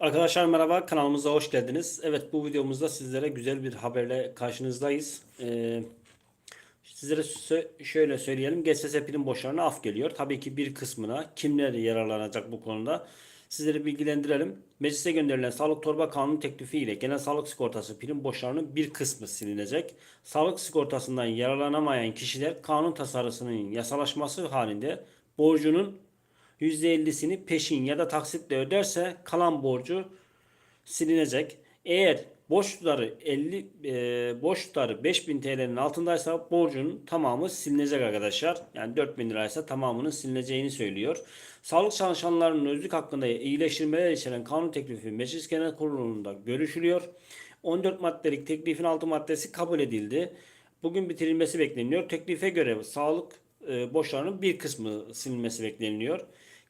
Arkadaşlar merhaba kanalımıza hoş geldiniz. Evet bu videomuzda sizlere güzel bir haberle karşınızdayız. Ee, sizlere şöyle söyleyelim. GSS prim borçlarına af geliyor. Tabii ki bir kısmına kimler yararlanacak bu konuda sizleri bilgilendirelim. Meclise gönderilen sağlık torba kanunu teklifi ile genel sağlık sigortası prim borçlarının bir kısmı silinecek. Sağlık sigortasından yararlanamayan kişiler kanun tasarısının yasalaşması halinde borcunun %50'sini peşin ya da taksitle öderse kalan borcu silinecek. Eğer borç tutarı 50 e, borç tutarı 5000 TL'nin altındaysa borcun tamamı silinecek arkadaşlar. Yani 4000 liraysa tamamının silineceğini söylüyor. Sağlık çalışanlarının özlük hakkında iyileştirmeler içeren kanun teklifi Meclis Genel Kurulu'nda görüşülüyor. 14 maddelik teklifin 6 maddesi kabul edildi. Bugün bitirilmesi bekleniyor. Teklife göre sağlık e, borçlarının bir kısmı silinmesi bekleniyor.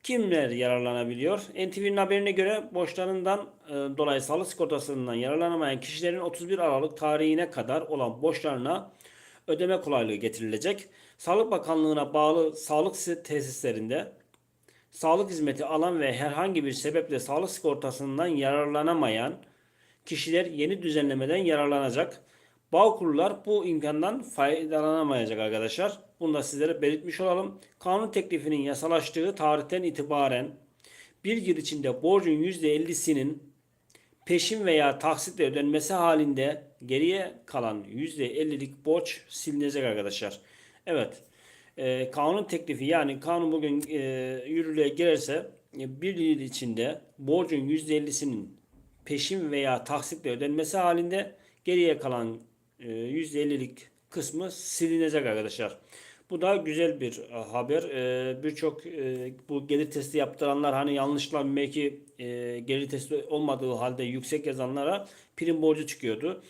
Kimler yararlanabiliyor? NTV'nin haberine göre borçlarından e, dolayı sağlık sigortasından yararlanamayan kişilerin 31 Aralık tarihine kadar olan borçlarına ödeme kolaylığı getirilecek. Sağlık Bakanlığı'na bağlı sağlık tesislerinde sağlık hizmeti alan ve herhangi bir sebeple sağlık sigortasından yararlanamayan kişiler yeni düzenlemeden yararlanacak. Bağkurlar bu imkandan faydalanamayacak arkadaşlar. Bunu da sizlere belirtmiş olalım. Kanun teklifinin yasalaştığı tarihten itibaren bir yıl içinde borcun %50'sinin peşin veya taksitle ödenmesi halinde geriye kalan %50'lik borç silinecek arkadaşlar. Evet. E, kanun teklifi yani kanun bugün e, yürürlüğe girerse e, bir yıl içinde borcun %50'sinin peşin veya taksitle ödenmesi halinde geriye kalan %50'lik kısmı silinecek arkadaşlar. Bu da güzel bir e, haber. E, Birçok e, bu gelir testi yaptıranlar hani yanlışlıkla belki e, gelir testi olmadığı halde yüksek yazanlara prim borcu çıkıyordu.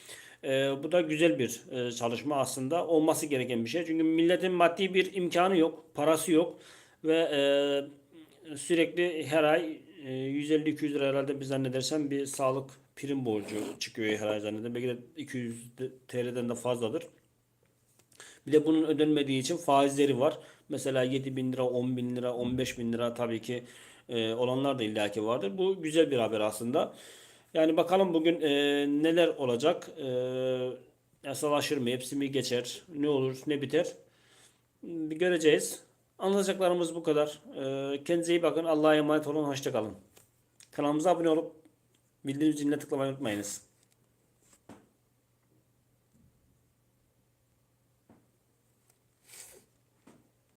E, bu da güzel bir çalışma aslında. Olması gereken bir şey. Çünkü milletin maddi bir imkanı yok, parası yok ve sürekli her ay 150-200 lira herhalde bir zannedersem bir sağlık prim borcu çıkıyor her ay zannedersem. Belki de 200 TL'den de fazladır. Bir de bunun ödenmediği için faizleri var. Mesela 7 bin lira, 10 bin lira, 15 bin lira tabii ki e, olanlar da illaki vardır. Bu güzel bir haber aslında. Yani bakalım bugün e, neler olacak. E, yasalaşır mı? Hepsi mi geçer? Ne olur? Ne biter? Bir göreceğiz. Anlatacaklarımız bu kadar. E, kendinize iyi bakın. Allah'a emanet olun. Hoşça kalın. Kanalımıza abone olup bildirim ziline tıklamayı unutmayınız.